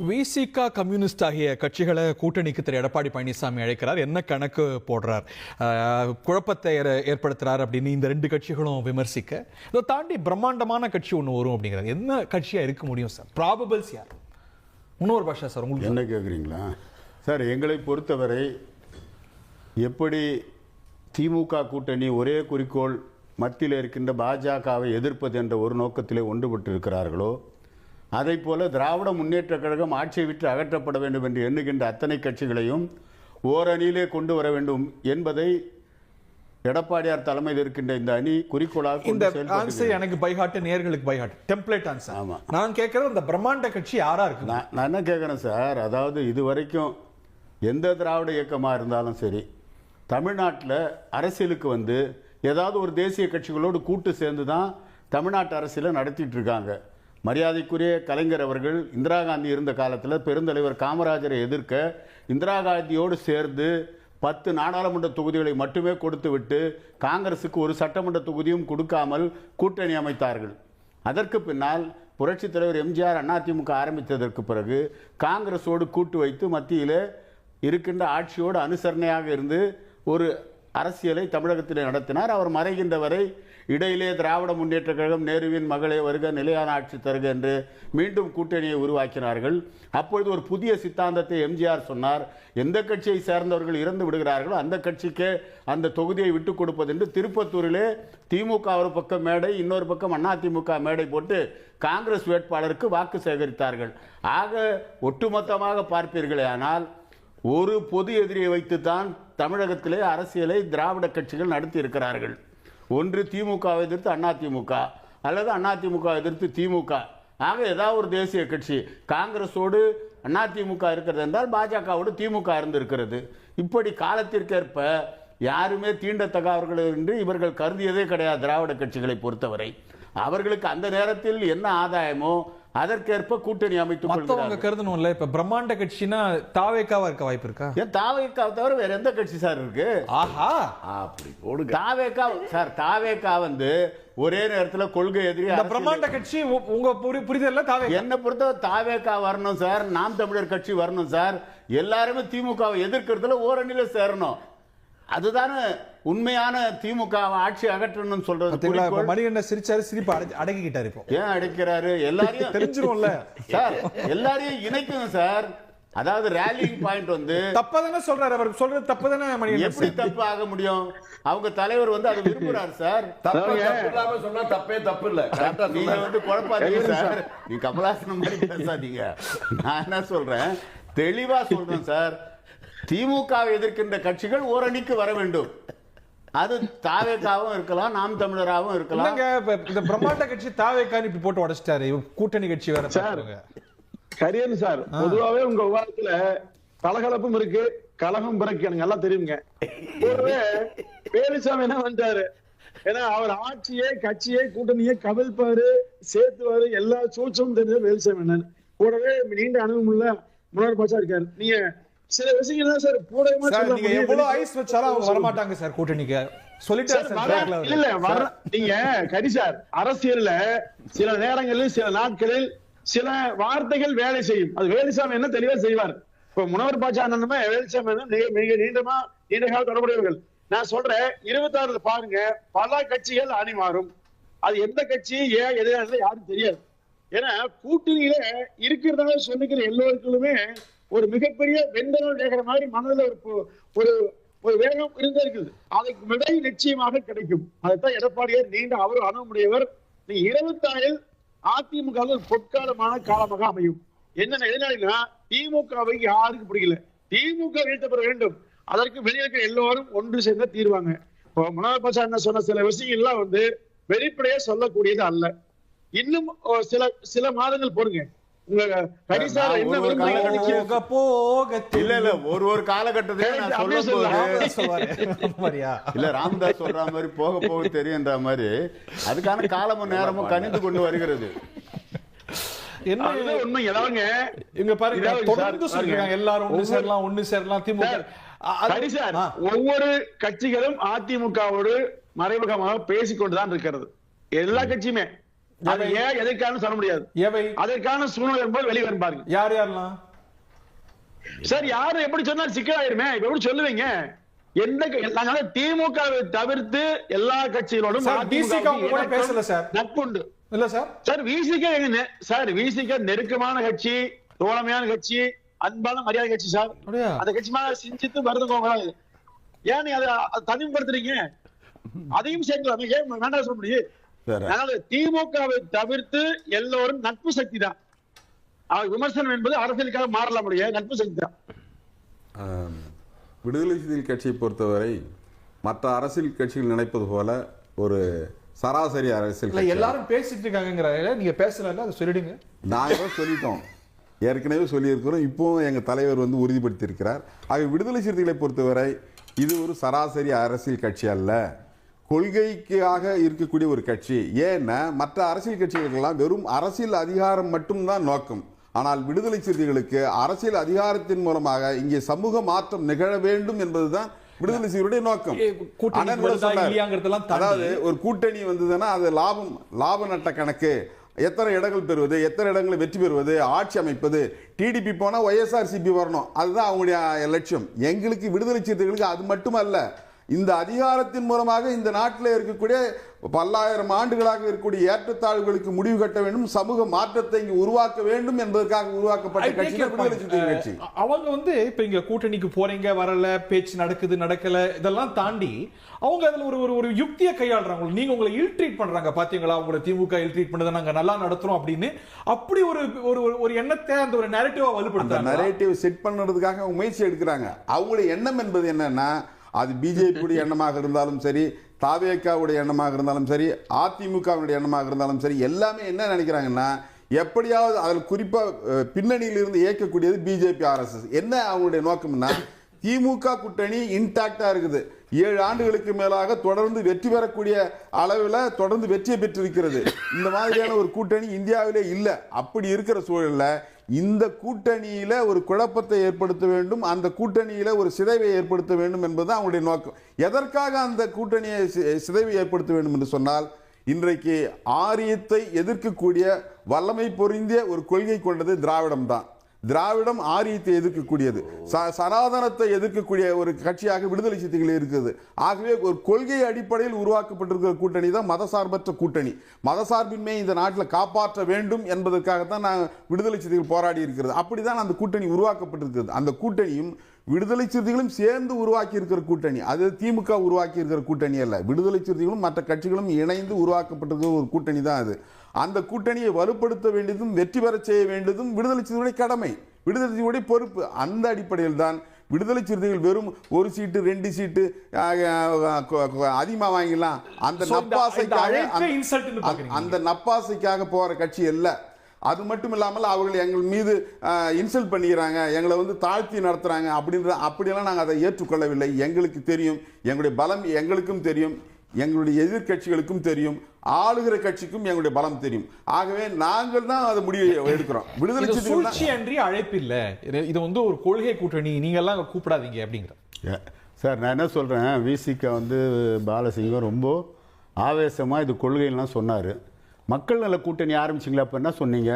Visika communist ஆகிய கட்சிகளை கூட்டணிக்கு திரு எடப்பாடி பழனிசாமி அழைக்கிறார். என்ன கணக்கு போடுறார்? குழப்பத்தை ஏற்படுத்துறார் அப்படின்னு இந்த ரெண்டு கட்சிகளும் விமர்சிக்க. இதை தாண்டி பிரம்மாண்டமான கட்சி ஒன்று வரும் அப்படிங்கிறார். என்ன கட்சியாக இருக்க முடியும் சார்? ப்ராபபிள்ஸ் யார்? இன்னொரு பாஷா சார் உங்களுக்கு என்ன கேட்குறீங்களா சார் எங்களை பொறுத்தவரை எப்படி திமுக கூட்டணி ஒரே குறிக்கோள் மத்தியில் இருக்கின்ற பாஜகவை எதிர்ப்பது என்ற ஒரு நோக்கத்திலே ஒன்றுபட்டு இருக்கிறார்களோ அதை போல திராவிட முன்னேற்றக் கழகம் ஆட்சியை விட்டு அகற்றப்பட வேண்டும் என்று எண்ணுகின்ற அத்தனை கட்சிகளையும் ஓரணியிலே கொண்டு வர வேண்டும் என்பதை எடப்பாடியார் தலைமையில் இருக்கின்ற இந்த அணி குறிக்கோளாக இந்த ஆன்சர் எனக்கு பைஹார்ட் நேர்களுக்கு பைஹார்ட் டெம்ப்ளேட் ஆன்சர் ஆமா. நான் கேட்கறது அந்த பிரம்மாண்ட கட்சி யாரா இருக்கு நான் நான் என்ன கேட்குறேன் சார்? அதாவது இது வரைக்கும் எந்த திராவிட இயக்கமாக இருந்தாலும் சரி தமிழ்நாட்டில் அரசியலுக்கு வந்து ஏதாவது ஒரு தேசிய கட்சிகளோடு கூட்டு சேர்ந்து தான் தமிழ்நாட்டு அரசியலை நடத்திட்டு இருக்காங்க. மரியாதைக்குரிய கலைஞர் அவர்கள் இந்திரா காந்தி இருந்த காலத்தில் பெருந்தலைவர் காமராஜரை எதிர்க்க இந்திரா காந்தியோடு சேர்ந்து பத்து நாடாளுமன்ற தொகுதிகளை மட்டுமே கொடுத்து விட்டு காங்கிரசுக்கு ஒரு சட்டமன்ற தொகுதியும் கொடுக்காமல் கூட்டணி அமைத்தார்கள். அதற்கு பின்னால் புரட்சித் தலைவர் எம்ஜிஆர் அதிமுக ஆரம்பித்ததற்கு பிறகு காங்கிரஸோடு கூட்டு வைத்து மத்தியில் இருக்கின்ற ஆட்சியோடு அனுசரணையாக இருந்து ஒரு அரசியலை தமிழகத்தில் நடத்தினார். அவர் மறைகின்ற வரை இடையிலே திராவிட முன்னேற்ற கழகம் நேருவின் மகளே வருக நிலையான ஆட்சி தருக என்று மீண்டும் கூட்டணியை உருவாக்கினார்கள். அப்பொழுது ஒரு புதிய சித்தாந்தத்தை எம்ஜிஆர் சொன்னார். எந்த கட்சியை சேர்ந்தவர்கள் இறந்து விடுகிறார்களோ அந்த கட்சிக்கே அந்த தொகுதியை விட்டுக் கொடுப்பது என்று திருப்பத்தூரிலே திமுக ஒரு பக்கம் மேடை இன்னொரு பக்கம் அதிமுக மேடை போட்டு காங்கிரஸ் வேட்பாளருக்கு வாக்கு சேகரித்தார்கள். ஆக ஒட்டுமொத்தமாக பார்ப்பீர்களே ஆனால் ஒரு பொது எதிரியை வைத்துத்தான் தமிழகத்திலே அரசியலை திராவிட கட்சிகள் நடத்தி இருக்கிறார்கள். ஒன்று திமுகவை எதிர்த்து அதிமுக அல்லது அதிமுக எதிர்த்து திமுக. ஆக ஏதாவது ஒரு தேசிய கட்சி காங்கிரஸோடு அதிமுக இருக்கிறது என்றால் பாஜகவோடு திமுக இருந்திருக்கிறது. இப்படி காலத்திற்கேற்ப யாருமே தீண்டத்தகாதவர்கள் என்று இவர்கள் கருதியதே கிடையாது திராவிட கட்சிகளை பொறுத்தவரை. அவர்களுக்கு அந்த நேரத்தில் என்ன ஆதாயமோ அதற்கேற்ப கூட்டணி மத்தவங்க கொள்கிறார்கள். கருதணும்ல இப்ப பிரம்மாண்ட கட்சினா தாவேக்காவா இருக்க வாய்ப்பு இருக்கா? ஏன் தாவேக்கா தவிர வேற எந்த கட்சி சார் இருக்கு? ஆஹா! அப்படி போடுங்க. தாவேக்கா சார் தாவேக்கா வந்து ஒரே நேரத்துல கொள்கை எதிரி பிரம்மாண்ட கட்சி உங்க புரி- புரிதல்ல தாவே என்னை பொறுத்தவரை தாவேக்கா வரணும் சார். நாம் தமிழர் கட்சி வரணும் சார். எல்லாருமே திமுகவை எதிர்க்கிறதுல ஓரணியில சேரணும். அதுதானே உண்மையான திமுக ஆட்சி அகற்றணும்னு சொல்றது. மணிகண்டன் சிரிச்சாரு சிரிப்பு அடக்கி- அடக்கிக்கிட்டாரு இப்போ. ஏன் அடைக்கிறாரு? எல்லாரையும் தெரிஞ்சிரும்ல. சார் எல்லாரையும் இணைக்கணும் சார். அதாவது ரேலிங் பாயிண்ட் வந்து தப்பதானே சொல்றாரு அவர். சொல்றது தப்பதானே மணிகண்டன் எப்படி தப்பு ஆக முடியும்? அவங்க தலைவர் வந்து அதை விரும்புறாரு சார். தப்பு தப்பு இல்லாம சொன்னா தப்பே தப்பு இல்ல. நீங்க. வந்து குழப்பாதீங்க சார். நீ கமலாசனம் மாதிரி பேசாதீங்க. நான் என்ன சொல்றேன்? தெளிவா சொல்றேன் சார். திமுக வை எதிர்க்கின்ற கட்சிகள் ஓரணிக்கு வர வேண்டும். அது தாவேக்காவும் இருக்கலாம் நாம் தமிழராகவும் இருக்கலாம். இந்த பிரம்மாண்ட கட்சி தாவேக்கான்னு இப்படி போட்டு உடைச்சிட்டாரு. கூட்டணி கட்சி வேற சார். கரியன் சார் பொதுவாவே உங்க விவாதத்துல கலகலப்பும் இருக்கு கலகம் பிறகு எனக்கு நல்லா தெரியுங்க. கூடவே வேலுசாமி என்ன பண்ணிட்டாரு? ஏன்னா அவர் ஆட்சியே கட்சியே கூட்டணியே கவிழ்ப்பாரு சேர்த்துவாரு எல்லா சூழ்ச்சும் தெரிஞ்ச வேலுசாமி கூடவே நீண்ட அனுபவம் உள்ள முன்னாடி பாச்சா இருக்காரு. நீங்க சில விஷயங்கள் தான் சார் பூடகமா சார் சொல்ல நீங்க. எவ்வளவு ஐஸ் வச்சாலும் அவங்க வரமாட்டாங்க சார் கூட்டணிக்கு. சொல்லிட்டாரு வர-. இல்ல, வர- நீங்க கரி சார் அரசியல்ல சில நேரங்களில் சில நாட்களில் சில வார்த்தைகள் வேலை செய்யும். அது வேலுசாமி என்ன தெளிவா செய்வார். இப்ப முனவர் பாஜா அண்ணனுமே வேலுசாமி மிக நீண்டமா நீண்ட கால தொடர்புடையவர்கள். நான் சொல்றேன் இருபத்தாறுல பாருங்க பல கட்சிகள் அணி மாறும் அது எந்த கட்சி ஏன் எதிரானது யாரும் தெரியாது. ஏன்னா கூட்டணியில இருக்கிறதால சொல்லிக்கிற எல்லோருக்குமே ஒரு மிகப்பெரிய வெந்தனம் வேகிற மாதிரி மனதுல ஒரு ஒரு ஒரு வேகம் இருந்தே இருக்குது. அதுக்கு விடை நிச்சயமாக கிடைக்கும். அதைத்தான் எடப்பாடியார் நீண்ட அவர் அணுகுமுடையவர் நீ இருபத்தாறில் அதிமுக பொற்காலமான காலமாக அமையும். என்ன எதனாலனா திமுகவை யாருக்கு பிடிக்கல. திமுக வீழ்த்தப்பட வேண்டும். அதற்கு வெளியே எல்லோரும் ஒன்று சேர்ந்த தீர்வாங்க. இப்போ முன்னாள் பிரசாத் என்ன சொன்ன சில விஷயங்கள்லாம் வந்து வெளிப்படையா சொல்லக்கூடியது அல்ல. இன்னும் சில சில மாதங்கள் போடுங்க. இல்ல இல்ல ஒரு ஒரு காலகட்டத்தில் நான் ராமதாஸ் இல்ல சொல்ற மாதிரி போக போக தெரியுன்ற மாதிரி அதுக்கான காலமும் நேரமும் கணிந்து கொண்டு வருகிறது. என்ன? உண்மை. ஏதாவதுங்க இங்க பாருங்க தொடர்ந்து சொல்லிருக்காங்க. எல்லாரும் ஒண்ணு ஒவ்வொரு- சேரலாம் ஒண்ணு சேரலாம் திமுக. ஒவ்வொரு கட்சிகளும் அதிமுகவோடு மறைமுகமாக பேசிக்கொண்டுதான் இருக்கிறது. எல்லா கட்சியுமே. ஏன் எதற்கான சொல்ல முடியாது. எவை அதற்கான சூழ்நிலை வரும்போது வெளியே வரும் பாருங்க. யார் யாரெல்லாம்? சார் யாரு எப்படி சொன்னாலும் சிக்கலாயிருமே இப்ப எப்படி சொல்லுவீங்க? எந்த நாங்க திமுகவை தவிர்த்து எல்லா கட்சிகளோடும் பேசல சார். நட்புண்டு. இல்ல sir. Sir VCK sir VCK நெருக்கமான கட்சி தோழமையான கட்சி அன்பான மரியாதை கட்சி சார்? அந்த கட்சி மேல சிந்தித்து வருது போகலாம் ஏன் நீங்க அதை தனிமைப்படுத்துறீங்க? அதையும் சேர்க்கலாமே. ஏன் வேண்டாம் சொல்ல முடியும். அதனால திமுகவை தவிர்த்து எல்லோரும் நட்பு சக்தி தான். அவர் விமர்சனம் என்பது அரசியலுக்காக மாறல முடியாது நட்பு சக்தி தான். விடுதலை சிறுத்தைகள் கட்சியை பொறுத்தவரை மற்ற அரசியல் கட்சிகள் நினைப்பது போல ஒரு சராசரி அரசியல் எல்லாரும் பேசிட்டு இருக்காங்கங்கிற நீங்க பேசல அதை சொல்லிடுங்க. நாங்கள் சொல்லிட்டோம். ஏற்கனவே சொல்லியிருக்கிறோம். இப்போவும் எங்கள் தலைவர் வந்து உறுதிப்படுத்தியிருக்கிறார். ஆக விடுதலை சிறுத்தைகளை பொறுத்தவரை இது ஒரு சராசரி அரசியல் கட்சி அல்ல. கொள்கைக்காக இருக்கக்கூடிய ஒரு கட்சி. ஏன்னா மற்ற அரசியல் கட்சிகளுக்கெல்லாம் வெறும் அரசியல் அதிகாரம் மட்டும்தான் நோக்கம். ஆனால் விடுதலை சிறுத்தைகளுக்கு அரசியல் அதிகாரத்தின் மூலமாக இங்கே சமூக மாற்றம் நிகழ வேண்டும் என்பதுதான் விடுதலை சிறுத்தைகளுடைய நோக்கம். அதாவது ஒரு கூட்டணி வந்ததுன்னா அது லாபம் லாப நட்ட கணக்கு. எத்தனை இடங்கள் பெறுவது எத்தனை இடங்களை வெற்றி பெறுவது ஆட்சி அமைப்பது. டிடிபி போனா ஒய்எஸ்ஆர்சிபி வரணும். அதுதான் அவங்களுடைய லட்சியம். எங்களுக்கு விடுதலை சிறுத்தைகளுக்கு அது மட்டுமல்ல. இந்த அதிகாரத்தின் மூலமாக இந்த நாட்டில் இருக்கக்கூடிய பல்லாயிரம் ஆண்டுகளாக இருக்கக்கூடிய ஏற்றத்தாழ்வுகளுக்கு முடிவு கட்ட வேண்டும் சமூக மாற்றத்தை இங்கு உருவாக்க வேண்டும் என்பதற்காக உருவாக்கப்பட்ட கட்சி. அவங்க வந்து இப்ப இங்க கூட்டணிக்கு போறீங்க வரல பேச்சு நடக்குது நடக்கல இதெல்லாம் தாண்டி அவங்க அதுல ஒரு ஒரு ஒரு யுக்தியை கையாளுறாங்க நீங்க உங்களை இல் ட்ரீட் பண்றாங்க பாத்தீங்களா? உங்களை திமுக இல் ட்ரீட் பண்ணதை நாங்க நல்லா நடத்துறோம் அப்படின்னு. அப்படி ஒரு ஒரு ஒரு- எண்ணத்தை அந்த ஒரு நரேட்டிவா அந்த வலுப்படுத்துறாங்க நரேட்டிவ் செட் பண்ணுறதுக்காக முயற்சி எடுக்கிறாங்க. அவங்களுடைய எண்ணம் என்பது என்னன்னா அது பிஜேபியுடைய எண்ணமாக இருந்தாலும் சரி தாவேக்காவுடைய எண்ணமாக இருந்தாலும் சரி அதிமுகவுடைய எண்ணமாக இருந்தாலும் சரி எல்லாமே என்ன நினைக்கிறாங்கன்னா எப்படியாவது அதில் குறிப்பாக பின்னணியில் இருந்து இயக்கக்கூடியது பிஜேபி ஆர்எஸ்எஸ். என்ன அவங்களுடைய நோக்கம்னா திமுக கூட்டணி இன்டாக்டாக இருக்குது. ஏழு ஆண்டுகளுக்கு மேலாக தொடர்ந்து வெற்றி பெறக்கூடிய அளவில் தொடர்ந்து வெற்றியை பெற்றிருக்கிறது. இந்த மாதிரியான ஒரு கூட்டணி இந்தியாவிலே இல்லை. அப்படி இருக்கிற சூழலில் இந்த கூட்டணியில் ஒரு குழப்பத்தை ஏற்படுத்த வேண்டும் அந்த கூட்டணியில் ஒரு சிதைவை ஏற்படுத்த வேண்டும் என்பது அவங்களுடைய நோக்கம். எதற்காக அந்த கூட்டணியை சிதைவை ஏற்படுத்த வேண்டும் என்று சொன்னால் இன்றைக்கு ஆரியத்தை எதிர்க்கக்கூடிய வல்லமை பொருந்திய ஒரு கொள்கை கொண்டது திராவிடம் தான் திராவிடம் ஆரியத்தை எதிர்க்கக்கூடியது. ச- சனாதனத்தை எதிர்க்கக்கூடிய ஒரு கட்சியாக விடுதலை சிறுத்தைகள் இருக்குது ஆகவே ஒரு கொள்கை அடிப்படையில் உருவாக்கப்பட்டிருக்கிற கூட்டணி தான் மதசார்பற்ற கூட்டணி. மதசார்பின்மையை இந்த நாட்டில் காப்பாற்ற வேண்டும் என்பதற்காகத்தான் நான் விடுதலை சித்திகள் போராடி இருக்கிறது. அப்படிதான் அந்த கூட்டணி உருவாக்கப்பட்டிருக்கிறது. அந்த கூட்டணியும் விடுதலை சிறுத்தைகளும் சேர்ந்து உருவாக்கி இருக்கிற கூட்டணி. அது திமுக உருவாக்கி இருக்கிற கூட்டணி அல்ல. விடுதலை சிறுத்தைகளும் மற்ற கட்சிகளும் இணைந்து உருவாக்கப்பட்டிருக்கிற ஒரு கூட்டணி தான் அது. அந்த கூட்டணியை வலுப்படுத்த வேண்டியதும் வெற்றி பெறச் செய்ய வேண்டியதும் விடுதலை சிறுத்தைகளுடைய கடமை. விடுதலை சிறுத்தைகளுடைய பொறுப்பு. அந்த அடிப்படையில் தான் விடுதலை சிறுத்தைகள் வெறும் ஒரு சீட்டு ரெண்டு சீட்டு அதிகமாக வாங்கிடலாம். அந்த நப்பாசைக்காக அந்த- நப்பாசைக்காக போற கட்சி அல்ல. அது மட்டும் இல்லாமல் அவர்கள் எங்கள் மீது இன்சல்ட் பண்ணிக்கிறாங்க எங்களை வந்து தாழ்த்தி நடத்துறாங்க அப்படின்ற அப்படியெல்லாம் நாங்கள் அதை ஏற்றுக்கொள்ளவில்லை. எங்களுக்கு தெரியும் எங்களுடைய பலம் எங்களுக்கும் தெரியும் எங்களுடைய எதிர்க்கட்சிகளுக்கும் தெரியும் ஆளுகிற கட்சிக்கும் எங்களுடைய பலம் தெரியும். ஆகவே நாங்கள் தான் அதை முடிவு எடுக்கிறோம். விடுதலை சூழ்ச்சி அன்றி அழைப்பு இல்ல. இது இது வந்து ஒரு கொள்கை கூட்டணி. நீங்க எல்லாம் அங்க கூப்பிடாதீங்க அப்படிங்கிற. சார் நான் என்ன சொல்கிறேன் விசிக வந்து பாலசிங்கம் ரொம்ப ஆவேசமாக இது கொள்கைலாம் சொன்னார். மக்கள் நல கூட்டணி ஆரம்பிச்சிங்களா அப்போ என்ன சொன்னீங்க?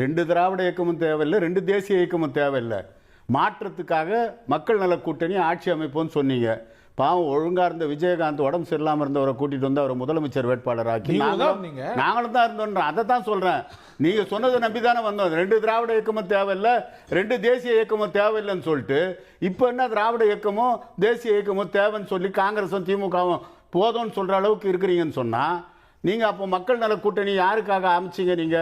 ரெண்டு திராவிட இயக்கமும் தேவையில்லை ரெண்டு தேசிய இயக்கமும் தேவையில்லை. மாற்றத்துக்காக மக்கள் நல கூட்டணி ஆட்சி அமைப்போம்னு சொன்னீங்க. பாவம் ஒழுங்கா இருந்த விஜயகாந்த் உடம்பு சரியில்லாம இருந்தவரை கூட்டிட்டு வந்து அவரை முதலமைச்சர் வேட்பாளராக்கி. நீங்களும் நாங்களும் தான் இருந்தோம் அதை தான் சொல்றேன். நீங்க சொன்னதை நம்பி தானே வந்தோம். ரெண்டு திராவிட இயக்கமும் தேவையில்ல ரெண்டு தேசிய இயக்கமும் தேவையில்லைன்னு சொல்லிட்டு இப்போ என்ன திராவிட இயக்கமும் தேசிய இயக்கமும் தேவைன்னு சொல்லி காங்கிரஸும் திமுகவும் போதும்னு சொல்ற அளவுக்கு இருக்கிறீங்கன்னு சொன்னா நீங்க அப்போ மக்கள் நல கூட்டணி யாருக்காக அமைச்சீங்க நீங்க?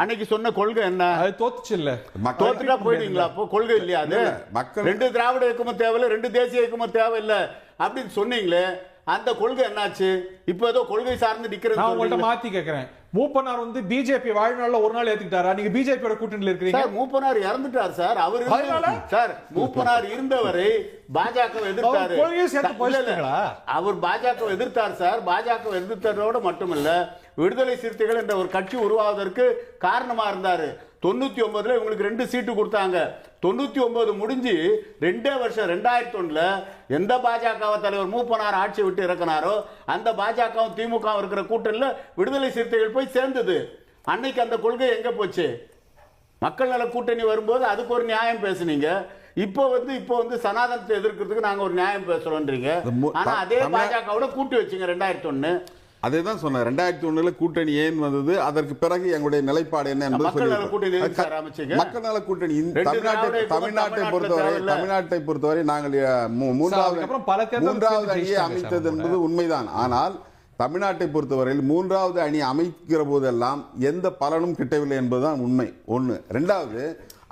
அன்னைக்கு சொன்ன கொள்கை என்ன? அது தோத்துச்சு இல்ல. மக்கள் தோத்துட்டா போயிடுவீங்களா? அப்போ கொள்கை இல்லையா அது? மக்கள் ரெண்டு திராவிட இயக்கமும் தேவையில்ல ரெண்டு தேசிய இயக்கமும் தேவையில்லை அப்படின்னு சொன்னீங்களே அந்த கொள்கை என்னாச்சு? இப்போ ஏதோ கொள்கை சார்ந்து நான் நிக்கிறேன்னு உங்கள்ட்ட சொல்றீங்க. மூப்பனார் வந்து பிஜேபி வாழ்நாள்ல ஒரு நாள் ஏத்துக்கிட்டாரா? நீங்க பிஜேபியோட கூட்டணியில இருக்கிறீங்க. மூப்பனார் இறந்துட்டார் சார். அவர்? சார் மூப்பனார் இருந்தவரை பாஜக எதிர்த்தாரு. அவர் பாஜக எதிர்த்தார் சார். பாஜக எதிர்த்ததோட மட்டுமல்ல விடுதலை சிறுத்தைகள் என்ற ஒரு கட்சி உருவாவதற்கு காரணமா இருந்தாரு. தொண்ணூத்தி ஒன்பதுல இவங்களுக்கு ரெண்டு சீட்டு கொடுத்தாங்க. தொண்ணூத்தி ஒன்பது முடிஞ்சு ரெண்டே வருஷம் ரெண்டாயிரத்தி ஒண்ணுல எந்த பாஜக தலைவர் மூப்பனார் ஆட்சி விட்டு இறக்குனாரோ அந்த பாஜகவும் திமுக இருக்கிற கூட்டணியில விடுதலை சிறுத்தைகள் போய் போய் சேர்ந்தது. அன்னைக்கு அந்த கொள்கை எங்க போச்சு? மக்கள் நல கூட்டணி வரும்போது அதுக்கு ஒரு நியாயம் பேசுனீங்க. இப்போ வந்து இப்போ வந்து சனாதனத்தை எதிர்க்கிறதுக்கு நாங்க ஒரு நியாயம் பேசுறோன்றீங்க. அது மு- ஆனா அதே பாஜகவோட கூட்டி வச்சீங்க ரெண்டாயிரத்தி ஒண்ணு அதே தான் சொன்னேன். ரெண்டாயிரத்தி ஒண்ணுல கூட்டணி ஏன் வந்தது? அதற்கு பிறகு எங்களுடைய நிலைப்பாடு என்ன என்பது மக்கள் நல. கூட்டணி தமிழ்நாட்டை தமிழ்நாட்டை பொறுத்தவரை. தமிழ்நாட்டை பொறுத்தவரை நாங்கள் மூன்றாவது மூன்றாவது அணியை அமைத்தது என்பது உண்மைதான். ஆனால் தமிழ்நாட்டை பொறுத்தவரையில் மூன்றாவது அணி அமைக்கிற போதெல்லாம் எந்த பலனும் கிட்டவில்லை என்பதுதான் உண்மை. ஒன்று ரெண்டாவது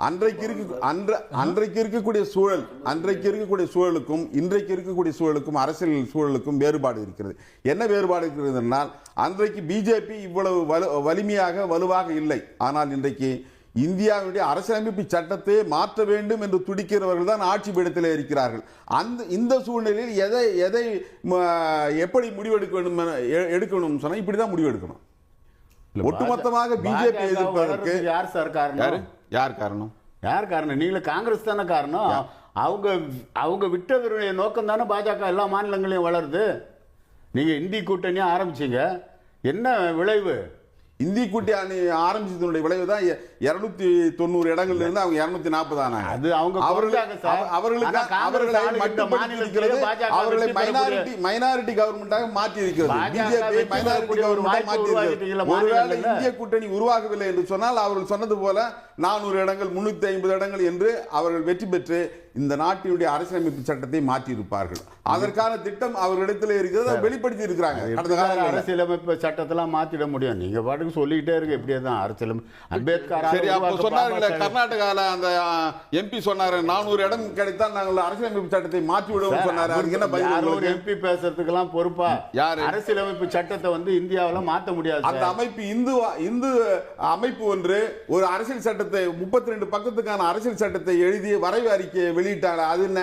அன்றைக்கு இருக்க அன்ற அன்றைக்கு இருக்கக்கூடிய சூழல் அன்றைக்கு இருக்கக்கூடிய சூழலுக்கும் இன்றைக்கு இருக்கக்கூடிய சூழலுக்கும் அரசியல் சூழலுக்கும் வேறுபாடு இருக்கிறது. என்ன வேறுபாடு இருக்கிறது என்றால் அன்றைக்கு பிஜேபி இவ்வளவு வலு வலிமையாக வலுவாக இல்லை. ஆனால் இன்றைக்கு இந்தியாவுடைய அரசியலமைப்பு சட்டத்தை மாற்ற வேண்டும் என்று துடிக்கிறவர்கள் தான் ஆட்சி பீடத்தில் இருக்கிறார்கள். அந்த இந்த சூழ்நிலையில் எதை எதை எப்படி முடிவெடுக்க வேண்டும் என எ- எடுக்கணும் சொன்னா இப்படி தான் முடிவெடுக்கணும் ஒட்டுமொத்தமாக பிஜேபி எதிர்ப்பதற்கு யார் சார் காரணம்? யார்? காரணம்? யார் காரணம்? நீங்களும் காங்கிரஸ் தானே காரணம். அவங்க அவங்க விட்டதனுடைய நோக்கம் தானே பாஜக எல்லா மாநிலங்களையும் வளருது. நீங்க இந்தி கூட்டணியா ஆரம்பிச்சீங்க. என்ன விளைவு? இந்தி கூட்டணி ஆரம்பிச்சதனுடைய விளைவு தான் இருநூத்தி தொண்ணூறு இடங்கள்ல இருந்து அவங்க இருநூத்தி நாற்பது ஆனாங்க. அது அவங்க அவர்களுக்கு காங்கிரஸ் அவர்களை ஆளுகின்ற மட்டுப்படுத்தி மாநிலத்திலே இருக்கிறது. பாஜக அவர்களை மைனாரிட்டி மைனாரிட்டி கவர்மெண்டாக மாற்றி இருக்கிறது பிஜேபி மைனாரிட்டி கவர்மெண்டாக மாற்றி இருக்கிறது ஒருவேளை? இந்திய கூட்டணி உருவாகவில்லை என்று சொன்னால் அவர்கள் சொன்னது போல நானூறு இடங்கள் முன்னூத்தி ஐம்பது இடங்கள் என்று அவர்கள் வெற்றி பெற்று இந்த நாட்டினுடைய அரசியலமைப்பு சட்டத்தை மாற்றி இருப்பார்கள் அதற்கான திட்டம் அவர்களிடத்தில் இருக்கிறது வெளிப்படுத்தி இருக்கிறாங்க. கடந்த காலங்களில். அரசியலமைப்பு சட்டத்தெல்லாம் மாத்திட முடியும்? நீங்க பாட்டுக்கு சொல்லிக்கிட்டே இருக்கு இப்படியே தான் அரசியலமைப்பு அம்பேத்கர் சரி அப்போ சொன்னார்களே கர்நாடகால அந்த எம்பி சொன்னாரு நானூறு இடம் கிடைத்தால் நாங்கள் அரசியலமைப்பு சட்டத்தை மாற்றி விடுவோம் சொன்னாரு. அதுக்கு என்ன பதில்? எம்பி பேசுறதுக்கெல்லாம் பொறுப்பா? யாரு? அரசியலமைப்பு சட்டத்தை வந்து இந்தியாவுல மாத்த முடியாது அந்த. அமைப்பு இந்து இந்து அமைப்பு ஒன்று ஒரு அரசியல் சட்டத்தை முப்பத்தி ரெண்டு பக்கத்துக்கான அரசியல் சட்டத்தை எழுதி வரைவு அறிக்கையை வெளியிட்டாங்க அது என்ன?